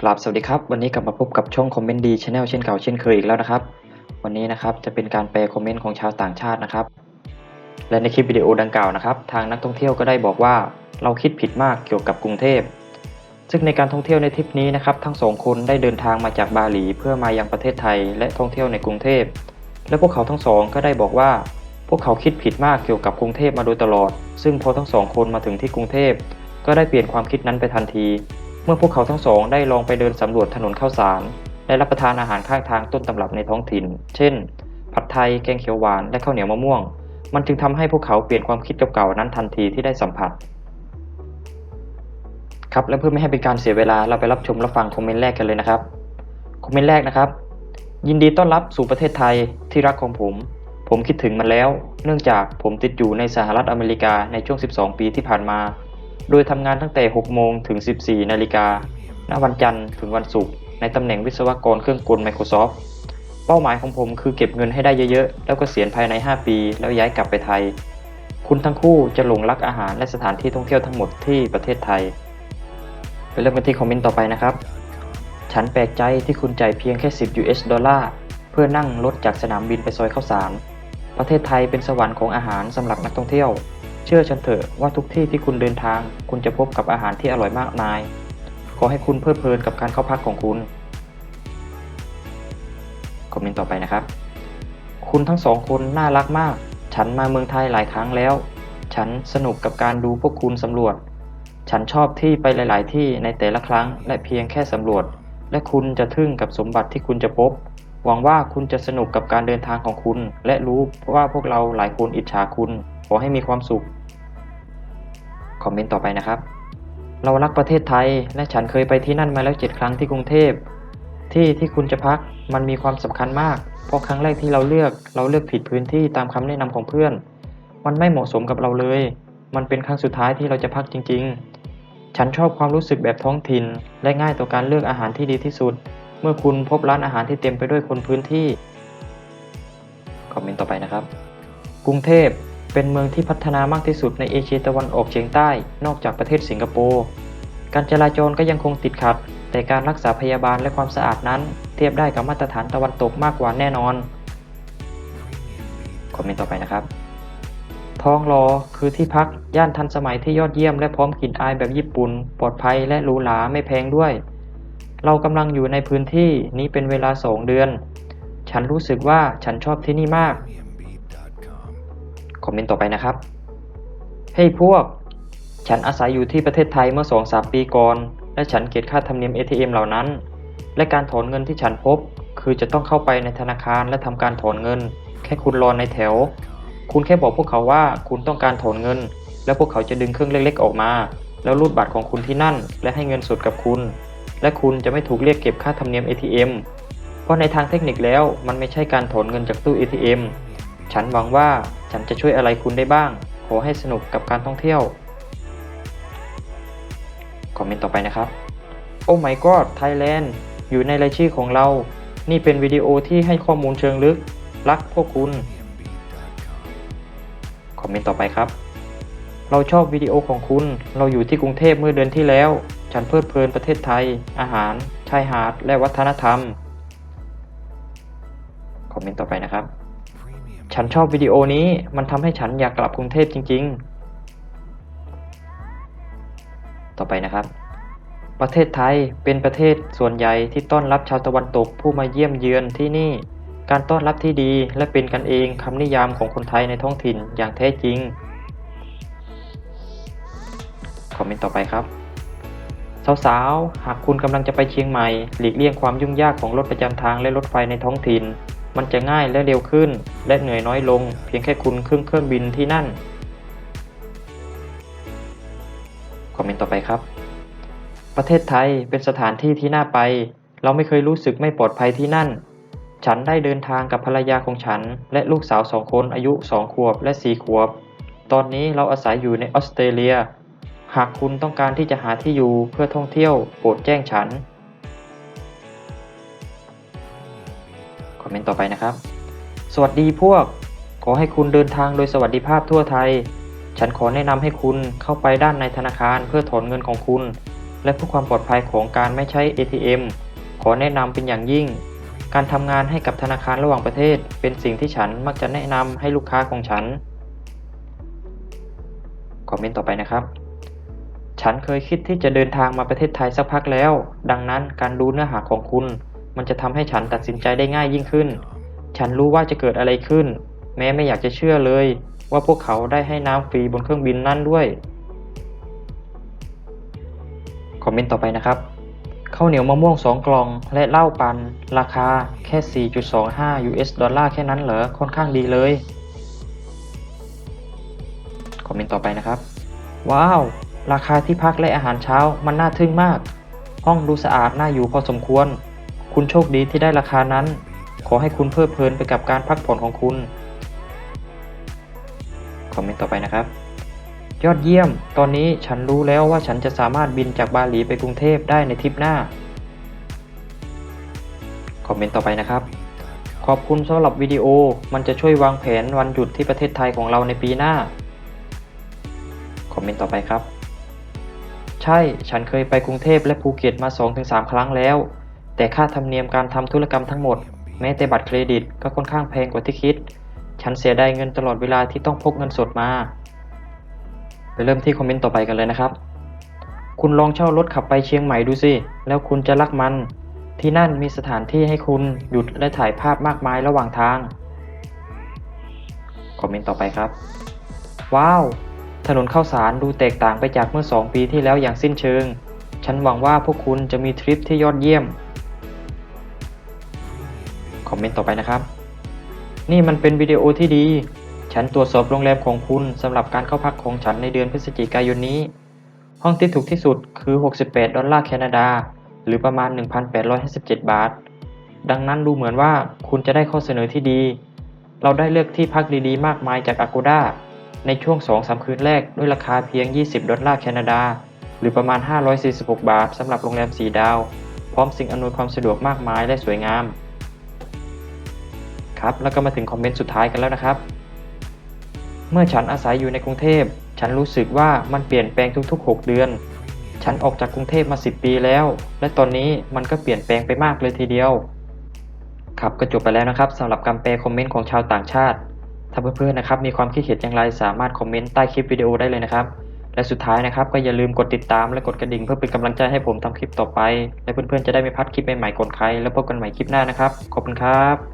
กราบสวัสดีครับ วันนี้กลับมาพบกับช่องคอมเมนต์ดีชาแนลเช่นเก่าเช่นเคยอีกแล้วนะครับ วันนี้นะครับจะเป็นการแปลคอมเมนต์ของชาวต่างชาตินะครับ และในคลิปวิดีโอดังกล่าวนะครับ ทางนักท่องเที่ยวก็ได้บอกว่าเราคิดผิดมากเกี่ยวกับกรุงเทพ ซึ่งในการท่องเที่ยวในทริปนี้นะครับ ทั้งสองคนได้เดินทางมาจากบาหลีเพื่อมายังประเทศไทยและท่องเที่ยวในกรุงเทพ และพวกเขาทั้งสองก็ได้บอกว่า พวกเขาคิดผิดมากเกี่ยวกับกรุงเทพมาโดยตลอด ซึ่งพอทั้งสองคนมาถึงที่กรุงเทพ ก็ได้เปลี่ยนความคิดนั้นไปทันที เมื่อพวกเขาทั้งสองได้ลองไปเดินสำรวจถนนข้าวสาร และรับประทานอาหารข้างทางต้นตำรับในท้องถิ่น เช่น ผัดไทย แกงเขียวหวาน และข้าวเหนียวมะม่วง มันจึงทำให้พวกเขาเปลี่ยนความคิดเก่าๆนั้นทันทีที่ได้สัมผัส ครับและเพื่อไม่ให้เป็นการเสียเวลาเราไปรับชมรับฟังคอมเมนต์แรกกันเลยนะครับ คอมเมนต์แรกนะครับ ยินดีต้อนรับสู่ประเทศไทยที่รักของผม ผมคิดถึงมันแล้ว เนื่องจากผมติดอยู่ในสหรัฐอเมริกาในช่วง 12 ปีที่ผ่านมา โดยทำงานตั้งแต่ 6 โมงถึง 14 นาฬิกา ณ วันจันทร์ถึงวันศุกร์ ในตำแหน่งวิศวกรเครื่องกล Microsoft เป้าหมายของผมคือเก็บเงินให้ได้เยอะๆ แล้วก็เสียณภายใน 5 ปี แล้วย้ายกลับไปไทย คุณทั้งคู่จะหลงรักอาหารและสถานที่ท่องเที่ยวทั้งหมดที่ประเทศไทย ไปเริ่มกันที่คอมเมนต์ต่อไปนะครับ ฉันแปลกใจที่คุณจ่ายเพียงแค่ 10 US ดอลลาร์ เพื่อนั่งรถจากสนามบินไปซอยข้าวสาร ประเทศไทยเป็นสวรรค์ของอาหารสำหรับนักท่องเที่ยว เชื่อฉันเถอะว่าทุกที่ที่คุณเดินทาง คุณจะพบกับอาหารที่อร่อยมากมาย ขอให้คุณเพลิดเพลินกับการเข้าพักของคุณ คอมเมนต์ต่อไปนะครับ คุณทั้งสองคนน่ารักมาก ฉันมาเมืองไทยหลายครั้งแล้ว ฉันสนุกกับการดูพวกคุณสำรวจ ฉันชอบที่ไปหลาย ๆ ที่ในแต่ละครั้ง และเพียงแค่สำรวจ และคุณจะทึ่งกับสมบัติที่คุณจะพบหวังว่าคุณจะสนุกกับการเดินทางของคุณ และรู้ว่าพวกเราหลายคนอิจฉาคุณ ขอให้มีความสุข คอมเมนต์ต่อไปนะครับ เรารักประเทศไทย และฉันเคยไปที่นั่นมาแล้วเจ็ดครั้งที่กรุงเทพ ที่ที่คุณจะพักมันมีความสำคัญมาก เพราะครั้งแรกที่เราเลือก เราเลือกผิดพื้นที่ตามคำแนะนำของเพื่อน มันไม่เหมาะสมกับเราเลย มันเป็นครั้งสุดท้ายที่เราจะพักจริง ๆ ฉันชอบความรู้สึกแบบท้องถิ่น และง่ายต่อการเลือกอาหารที่ดีที่สุด เมื่อคุณพบร้านอาหารที่เต็มไปด้วยคนพื้นที่ คอมเมนต์ต่อไปนะครับ กรุงเทพ เป็นเมืองที่พัฒนามากที่สุดในเอเชียตะวันออกเฉียงใต้ นอกจากประเทศสิงคโปร์ การจราจรก็ยังคงติดขัด แต่การรักษาพยาบาลและความสะอาดนั้น เทียบได้กับมาตรฐานตะวันตกมากกว่าแน่นอน คอมเมนต์ต่อไปนะครับ ทองหลอคือที่พักย่านทันสมัยที่ยอดเยี่ยมและพร้อมกลิ่นอายแบบญี่ปุ่น ปลอดภัยและหรูหราไม่แพงด้วย เรากำลังอยู่ในพื้นที่นี้เป็นเวลาสองเดือน ฉันรู้สึกว่าฉันชอบที่นี่มาก คอมเมนต์ต่อไปนะครับเฮ้ยพวก ฉันอาศัยอยู่ที่ประเทศไทยเมื่อ 2-3 ปีก่อน และฉันเก็บค่าธรรมเนียม ATM เหล่านั้น และการถอนเงินที่ฉันพบ คือจะต้องเข้าไปในธนาคารและทำการถอนเงิน แค่คุณรอในแถว คุณแค่บอกพวกเขาว่าคุณต้องการถอนเงิน แล้วพวกเขาจะดึงเครื่องเล็กๆออกมา แล้วรูดบัตรของคุณที่นั่น และให้เงินสดกับคุณ และคุณจะไม่ถูกเรียกเก็บค่าธรรมเนียม ATM เพราะในทางเทคนิคแล้วมันไม่ใช่การถอนเงินจากตู้ ATM ฉันหวังว่า ฉันจะช่วยอะไรคุณได้บ้าง ขอให้สนุกกับการท่องเที่ยว คอมเมนต์ต่อไปนะครับ โอ้ my god Thailand อยู่ในรายชื่อของเรา นี่เป็นวิดีโอที่ให้ข้อมูลเชิงลึก รักพวกคุณ คอมเมนต์ต่อไปครับ เราชอบวิดีโอของคุณ เราอยู่ที่กรุงเทพเมื่อเดือนที่แล้ว ฉันเพลิดเพลินประเทศไทย อาหาร ชายหาด และวัฒนธรรม คอมเมนต์ต่อไปนะครับ ฉันชอบวิดีโอนี้ มันทำให้ฉันอยากกลับกรุงเทพจริง ๆ ต่อไปนะครับ ประเทศไทยเป็นประเทศส่วนใหญ่ที่ต้อนรับชาวตะวันตกผู้มาเยี่ยมเยือนที่นี่ การต้อนรับที่ดีและเป็นกันเองคำนิยามของคนไทยในท้องถิ่นอย่างแท้จริง คอมเมนต์ต่อไปครับสาวๆ หากคุณกำลังจะไปเชียงใหม่ หลีกเลี่ยงความยุ่งยากของรถประจำทางและรถไฟในท้องถิ่น มันจะง่ายและเร็วขึ้น และเหนื่อยน้อยลง เพียงแค่คุณขึ้นเครื่องบินที่นั่น คอมเมนต์ต่อไปครับ ประเทศไทยเป็นสถานที่ที่น่าไป เราไม่เคยรู้สึกไม่ปลอดภัยที่นั่น ฉันได้เดินทางกับภรรยาของฉัน และลูกสาวสองคนอายุสองขวบและสี่ขวบ ตอนนี้เราอาศัยอยู่ในออสเตรเลีย หากคุณต้องการที่จะหาที่อยู่เพื่อท่องเที่ยวโปรดแจ้งฉัน เมนต์ต่อไปนะครับ สวัสดีพวก ขอให้คุณเดินทางโดยสวัสดิภาพทั่วไทย ฉันขอแนะนำให้คุณเข้าไปด้านในธนาคารเพื่อถอนเงินของคุณ และเพื่อความปลอดภัยของการไม่ใช้ ATM ขอแนะนำเป็นอย่างยิ่ง การทำงานให้กับธนาคารระหว่างประเทศ เป็นสิ่งที่ฉันมักจะแนะนำให้ลูกค้าของฉัน คอมเมนต์ต่อไปนะครับฉันเคยคิดที่จะเดินทางมาประเทศไทยสักพักแล้ว ดังนั้นการดูเนื้อหาของคุณ มันจะทำให้ฉันตัดสินใจได้ง่ายยิ่งขึ้น ฉันรู้ว่าจะเกิดอะไรขึ้น แม้ไม่อยากจะเชื่อเลย ว่าพวกเขาได้ให้น้ำฟรีบนเครื่องบินนั่นด้วย คอมเมนต์ต่อไปนะครับข้าวเหนียวมะม่วง 2 กล่อง และเหล้าปัน ราคาแค่ 4.25 US ดอลลาร์แค่นั้นเหรอ ค่อนข้างดีเลย คอมเมนต์ต่อไปนะครับ ว้าว ราคาที่พักและอาหารเช้ามันน่าทึ่งมาก ห้องดูสะอาดน่าอยู่พอสมควร คุณโชคดีที่ได้ราคานั้น ขอให้คุณเพลิดเพลินไปกับการพักผ่อนของคุณ คอมเมนต์ต่อไปนะครับ ยอดเยี่ยม ตอนนี้ฉันรู้แล้วว่าฉันจะสามารถบินจากบาหลีไปกรุงเทพได้ในทริปหน้า คอมเมนต์ต่อไปนะครับ ขอบคุณสำหรับวิดีโอ มันจะช่วยวางแผนวันหยุดที่ประเทศไทยของเราในปีหน้า คอมเมนต์ต่อไปครับ ใช่ ฉันเคยไปกรุงเทพและภูเก็ตมา 2-3 ครั้งแล้ว แต่ค่าธรรมเนียมการทำธุรกรรมทั้งหมด แม้แต่บัตรเครดิตก็ค่อนข้างแพงกว่าที่คิด ฉันเสียดายเงินตลอดเวลาที่ต้องพกเงินสดมา ไปเริ่มที่คอมเมนต์ต่อไปกันเลยนะครับ คุณลองเช่ารถขับไปเชียงใหม่ดูสิ แล้วคุณจะรักมัน ที่นั่นมีสถานที่ให้คุณหยุดและถ่ายภาพมากมายระหว่างทาง คอมเมนต์ต่อไปครับ ว้าว ถนนข้าวสารดูแตกต่างไปจากเมื่อ 2 ปีที่แล้วอย่างสิ้นเชิง ฉันหวังว่าพวกคุณจะมีทริปที่ยอดเยี่ยม อมเมนต์ต่อไปนะครับ นี่มันเป็นวิดีโอที่ดี ฉันตรวจสอบโรงแรมของคุณสำหรับการเข้าพักของฉันในเดือนพฤศจิกายนนี้ ห้องที่ถูกที่สุดคือ 68 ดอลลาร์แคนาดา หรือประมาณ 1,857 บาท ดังนั้นดูเหมือนว่าคุณจะได้ข้อเสนอที่ดี เราได้เลือกที่พักดีๆ มากมายจาก Agoda ในช่วง 2-3 คืนแรกด้วยราคาเพียง 20 ดอลลาร์แคนาดา หรือประมาณ 546 บาทสำหรับโรงแรม 4 ดาว พร้อมสิ่งอำนวยความสะดวกมากมายและสวยงาม ครับ แล้วก็มาถึงคอมเมนต์สุดท้ายกันแล้วนะครับ เมื่อฉันอาศัยอยู่ในกรุงเทพ ฉันรู้สึกว่ามันเปลี่ยนแปลงทุกๆ 6 เดือน ฉันออกจากกรุงเทพมา 10 ปีแล้ว และตอนนี้มันก็เปลี่ยนแปลงไปมากเลยทีเดียว ครับก็จบไปแล้วนะครับสำหรับการแปลคอมเมนต์ของชาวต่างชาติ ถ้าเพื่อนๆนะครับมีความคิดเห็นอย่างไรสามารถคอมเมนต์ใต้คลิปวิดีโอได้เลยนะครับ และสุดท้ายนะครับก็อย่าลืมกดติดตามและกดกระดิ่งเพื่อเป็นกำลังใจให้ผมทำคลิปต่อไป และเพื่อนๆจะได้ไม่พลาดคลิปใหม่ๆก่อนใครแล้วพบกันใหม่คลิปหน้านะครับ ขอบคุณครับ